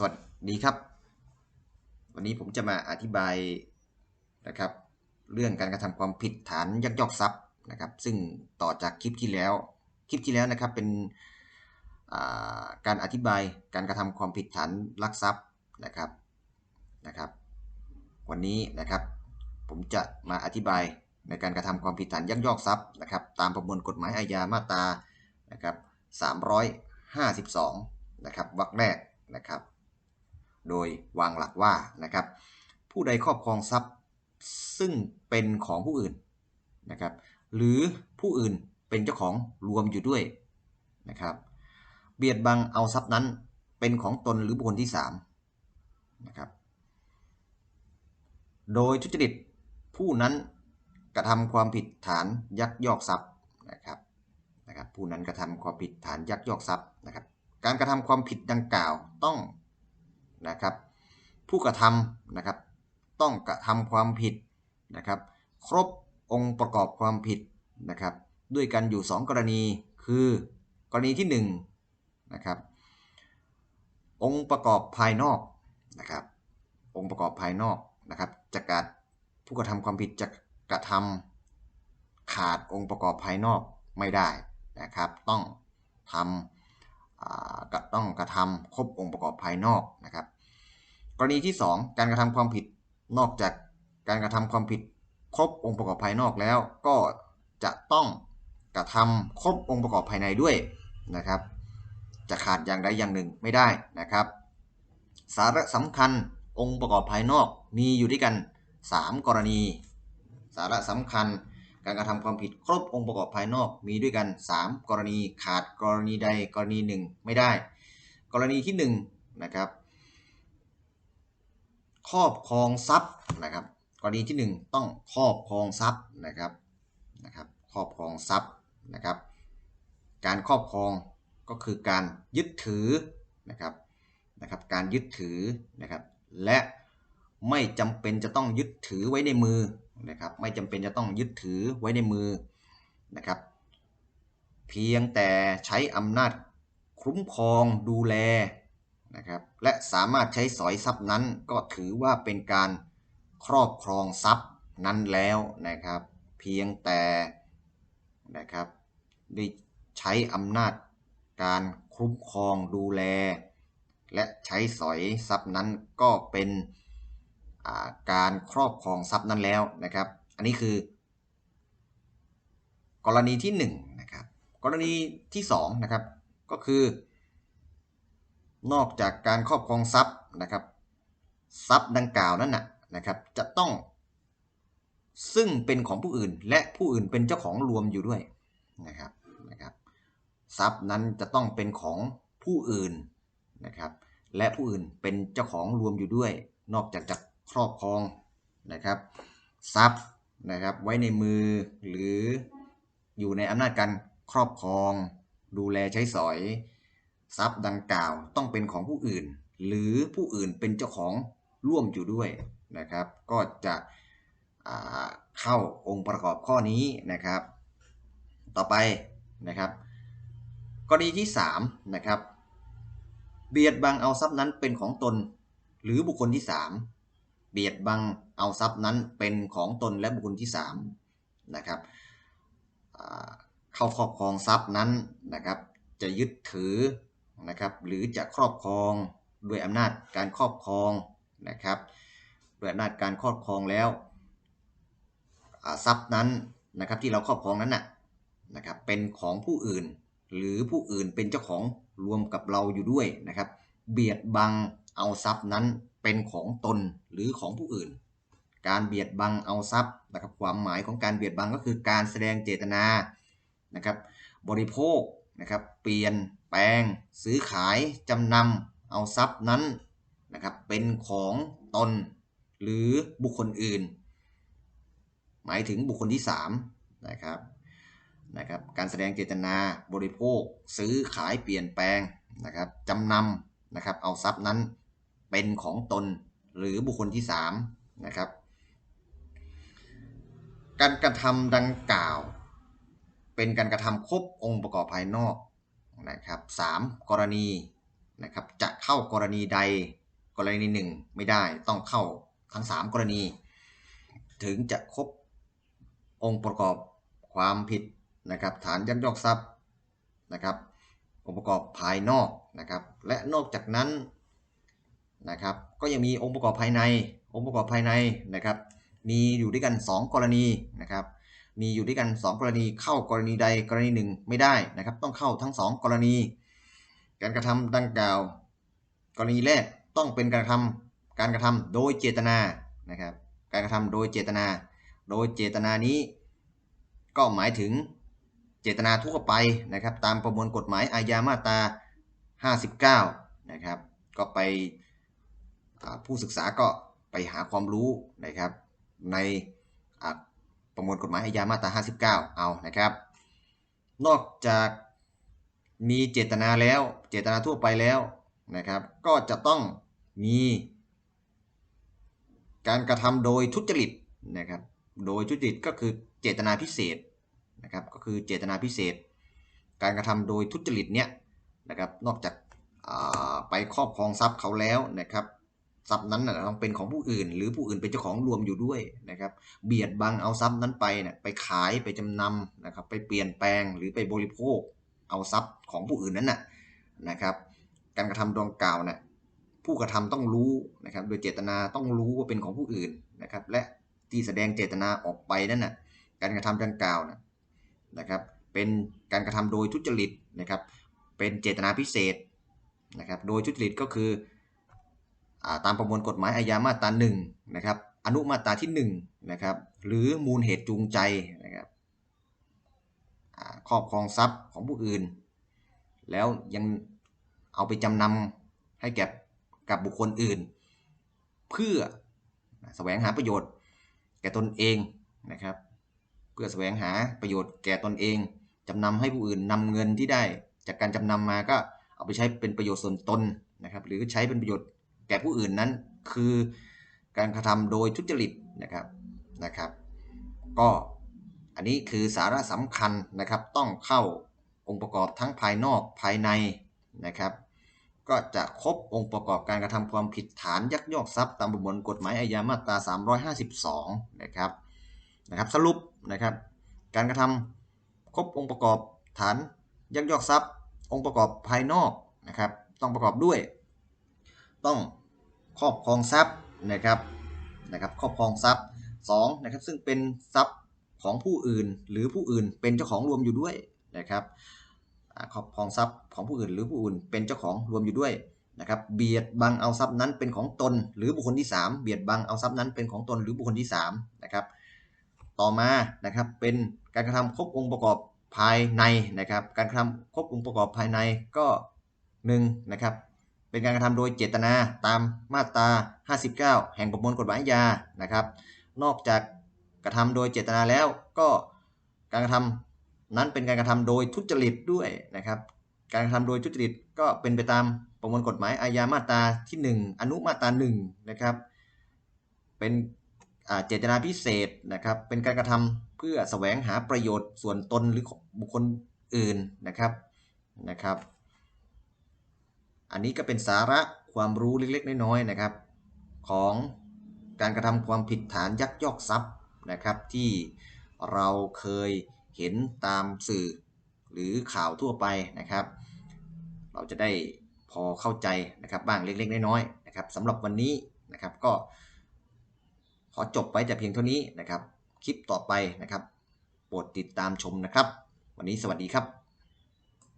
สวัสดีครับ วันนี้ผมจะมาอธิบายนะครับ เรื่องการกระทำความผิดฐานยักยอกทรัพย์นะครับ ซึ่งต่อจากคลิปที่แล้ว คลิปที่แล้วนะครับเป็นการอธิบายการกระทำความผิดฐานลักทรัพย์นะครับนะครับ วันนี้นะครับ ผมจะมาอธิบายในการกระทำความผิดฐานยักยอกทรัพย์นะครับ ตามประมวลกฎหมายอาญามาตรานะครับ352 นะครับวรรคแรกนะครับ โดยวางหลักว่านะครับ ผู้ใดครอบครองทรัพย์ซึ่งเป็นของผู้อื่นนะครับ หรือผู้อื่นเป็นเจ้าของรวมอยู่ด้วยนะครับ เบียดบังเอาทรัพย์นั้นเป็นของตนหรือบุคคลที่3นะครับโดยทุจริตผู้นั้นกระทำความผิดฐานยักยอกทรัพย์นะครับนะครับ ผู้นั้นกระทำความผิดฐานยักยอกทรัพย์นะครับ การกระทำความผิดดังกล่าวต้อง นะครับ ผู้กระทำนะครับ ต้องกระทำความผิดนะครับ ครบองค์ประกอบความผิดนะครับ ด้วยกันอยู่ 2 กรณีคือกรณีที่1นะครับองค์ประกอบภายนอกนะครับ องค์ประกอบภายนอกนะครับจะการผู้กระทำความผิดจะกระทำขาดองค์ประกอบภายนอกไม่ได้นะครับ ต้องทำ ก็ต้องกระทำครบองค์ประกอบภายนอกนะครับ กรณีที่ 2 การกระทำความผิดนอกจากการกระทำความผิดครบองค์ประกอบภายนอกแล้ว ก็จะต้องกระทำครบองค์ประกอบภายในด้วยนะครับ จะขาดอย่างใดอย่างหนึ่งไม่ได้นะครับ สาระสำคัญองค์ประกอบภายนอกมีอยู่ด้วยกัน 3 กรณี สาระสำคัญ การกระทำความผิดครบองค์ประกอบภายนอกมีด้วยกัน 3 กรณีขาดกรณีใดกรณีหนึ่งไม่ได้ กรณีที่1นนะครับครอบครองทรัพย์นะครับ กรณีที่ 1 ต้องครอบครองทรัพย์นะครับนะครับครอบครองทรัพย์นะครับ การครอบครองก็คือการยึดถือนะครับนะครับการยึดถือนะครับ และไม่จำเป็นจะต้องยึดถือไว้ในมือ นะครับไม่จำเป็นจะต้องยึดถือไว้ในมือนะครับ เพียงแต่ใช้อำนาจคุ้มครองดูแลนะครับและสามารถใช้สอยทรัพย์นั้นก็ถือว่าเป็นการครอบครองทรัพย์นั้นแล้วนะครับ เพียงแต่นะครับได้ใช้อำนาจการคุ้มครองดูแล และใช้สอยทรัพย์นั้นก็เป็น การครอบครองทรัพย์นั้นแล้วนะครับ อันนี้คือ กรณีที่1นนะครับกรณีที่2นะครับก็คือ นอกจากการครอบครองทรัพย์นะครับ ทรัพย์ดังกล่าวนั้นนะนะครับ จะต้อง ซึ่งเป็นของผู้อื่น และผู้อื่นเป็นเจ้าของรวมอยู่ด้วยนะครับนะครับ ทรัพย์นั้นจะต้องเป็นของผู้อื่นนะครับ และผู้อื่นเป็นเจ้าของรวมอยู่ด้วย นอกจากจะ ครอบครองนะครับทรัพย์นะครับไว้ในมือหรืออยู่ในอำนาจการครอบครอง ดูแลใช้สอย ทรัพย์ดังกล่าวต้องเป็นของผู้อื่น หรือผู้อื่นเป็นเจ้าของร่วมอยู่ด้วยนะครับ ก็จะเข้าองค์ประกอบข้อนี้นะครับ ต่อไปนะครับกรณีที่3นะครับเบียดบังเอาทรัพย์นั้นเป็นของตน หรือบุคคลที่3 เบียดบังเอาทรัพย์นั้นเป็นของตนและบุคคลที่3นะครับเข้าครอบครองทรัพย์นั้นนะครับจะยึดถือนะครับหรือจะครอบครองด้วยอำนาจการครอบครองนะครับด้วยอำนาจการครอบครองแล้วทรัพย์นั้นนะครับที่เราครอบครองนั้นนะครับเป็นของผู้อื่น หรือผู้อื่นเป็นเจ้าของรวมกับเราอยู่ด้วยนะครับเบียดบังเอาทรัพย์นั้น เป็นของตนหรือของผู้อื่น การเบียดบังเอาทรัพย์นะครับความหมายของการเบียดบังก็คือการแสดงเจตนานะครับบริโภคนะครับเปลี่ยนแปลง ซื้อขายจำนำเอาทรัพย์นั้นนะครับเป็นของตนหรือบุคคลอื่น หมายถึงบุคคลที่3นะครับนะครับการแสดงเจตนาบริโภค ซื้อขายเปลี่ยนแปลงนะครับจำนำนะครับเอาทรัพย์นั้น เป็นของตนหรือบุคคลที่3นะครับการกระทำดังกล่าว เป็นการกระทำครบองค์ประกอบภายนอกนะครับสกรณีนะครับจะเข้ากรณีใดกรณีหนึ่งไม่ได้ต้องเข้าทั้ง 3 กรณี ถึงจะครบองค์ประกอบความผิดนะครับฐานยักยอกทรัพย์นะครับองค์ประกอบภายนอกนะครับและนอกจากนั้น นะครับก็ยังมีองค์ประกอบภายในองค์ประกอบภายในนะครับ มีอยู่ด้วยกัน 2 กรณีนะครับ มีอยู่ด้วยกัน 2 กรณีเข้ากรณีใดกรณีหนึ่งไม่ได้นะครับ ต้องเข้าทั้ง 2 กรณี การกระทำดังกล่าว กรณีแรกต้องเป็นการกระทำการกระทำโดยเจตนานะครับ การกระทำโดยเจตนา โดยเจตนานี้ ก็หมายถึงเจตนาทั่วไปนะครับ ตามประมวลกฎหมายอาญามาตรา 59 นะครับ ก็ไป ผู้ศึกษาก็ไปหาความรู้นะครับ ในประมวลกฎหมายอาญามาตรา 59 เอานะครับ นอกจากมีเจตนาแล้วเจตนาทั่วไปแล้วนะครับ ก็จะต้องมีการกระทำโดยทุจริตนะครับ โดยทุจริตก็คือเจตนาพิเศษนะครับ ก็คือเจตนาพิเศษ การกระทำโดยทุจริตเนี่ยนะครับ นอกจากไปครอบครองทรัพย์เขาแล้วนะครับ ทรัพย์นั้นนะต้องเป็นของผู้อื่น หรือผู้อื่นเป็นเจ้าของรวมอยู่ด้วยนะครับ เบียดบังเอาทรัพย์นั้นไปเนี่ยไปขายไปจำนำนะครับ ไปเปลี่ยนแปลงหรือไปบริโภค เอาทรัพย์ของผู้อื่นนั้นนะนะครับ การกระทำดังกล่าวนะผู้กระทำต้องรู้นะครับ โดยเจตนาต้องรู้ว่าเป็นของผู้อื่นนะครับ และที่แสดงเจตนาออกไปนั่นนะการกระทำดังกล่าวนะนะครับ เป็นการกระทำโดยทุจริตนะครับ เป็นเจตนาพิเศษนะครับ โดยทุจริตก็คือ ตามประมวลกฎหมายอาญามาตราหนึ่งนะครับอนุมาตราที่1นนะครับหรือมูลเหตุจูงใจนะครับครอบครองทรัพย์ของผู้อื่น แล้วยังเอาไปจำนำให้แก่กับบุคคลอื่น เพื่อแสวงหาประโยชน์ แก่ตนเองนะครับ เพื่อแสวงหาประโยชน์แก่ตนเองจำนำให้ผู้อื่นนำเงินที่ได้จากการจำนำมาก็เอาไปใช้เป็นประโยชน์ส่วนตนนะครับ หรือใช้เป็นประโยชน์ แก่ผู้อื่นนั้นคือการกระทำโดยทุจริตนะครับนะครับ ก็อันนี้คือสาระสำคัญนะครับต้องเข้าองค์ประกอบทั้งภายนอกภายในนะครับ ก็จะครบองค์ประกอบการกระทำความผิดฐานยักยอกทรัพย์ตามประมวลกฎหมายอาญามาตรา 352 นะครับนะครับสรุปนะครับ การกระทำครบองค์ประกอบฐานยักยอกทรัพย์ องค์ประกอบภายนอกนะครับ ต้องประกอบด้วย ต้อง ครอบครองทรัพย์นะครับนะครับครอบครองทรัพย์2นะครับซึ่งเป็นทรัพย์ของผู้อื่นหรือผู้อื่นเป็นเจ้าของรวมอยู่ด้วยนะครับครอบครองทรัพย์ของผู้อื่นหรือผู้อื่นเป็นเจ้าของรวมอยู่ด้วยนะครับเบียดบังเอาทรัพย์นั้นเป็นของตน หรือบุคคลที่ 3 เบียดบังเอาทรัพย์นั้นเป็นของตนหรือบุคคลที่3นะครับต่อมานะครับเป็นการกระทำครบองค์ประกอบภายในนะครับการกระทำครบองค์ประกอบภายในก็1นะครับ เป็นการกระทำโดยเจตนาตามมาตรา 59 แห่งประมวลกฎหมายยานะครับ นอกจากกระทำโดยเจตนาแล้วก็การกระทำนั้นเป็นการกระทำโดยทุจริตด้วยนะครับ การกระทำโดยทุจริตก็เป็นไปตามประมวลกฎหมายอาญามาตราที่ 1 อนุมาตรา1นะครับ เป็นเจตนาพิเศษนะครับ เป็นการกระทำเพื่อแสวงหาประโยชน์ส่วนตนหรือบุคคลอื่นนะครับนะครับ อันนี้ก็เป็นสาระความรู้เล็กๆ น้อยๆนะครับ ของการกระทำความผิดฐานยักยอกทรัพย์นะครับ ที่เราเคยเห็นตามสื่อหรือข่าวทั่วไปนะครับ เราจะได้พอเข้าใจนะครับบ้างเล็กๆ น้อยๆนะครับสำหรับวันนี้นะครับก็ ขอจบไว้แต่เพียงเท่านี้นะครับ คลิปต่อไปนะครับโปรดติดตามชมนะครับ วันนี้สวัสดีครับ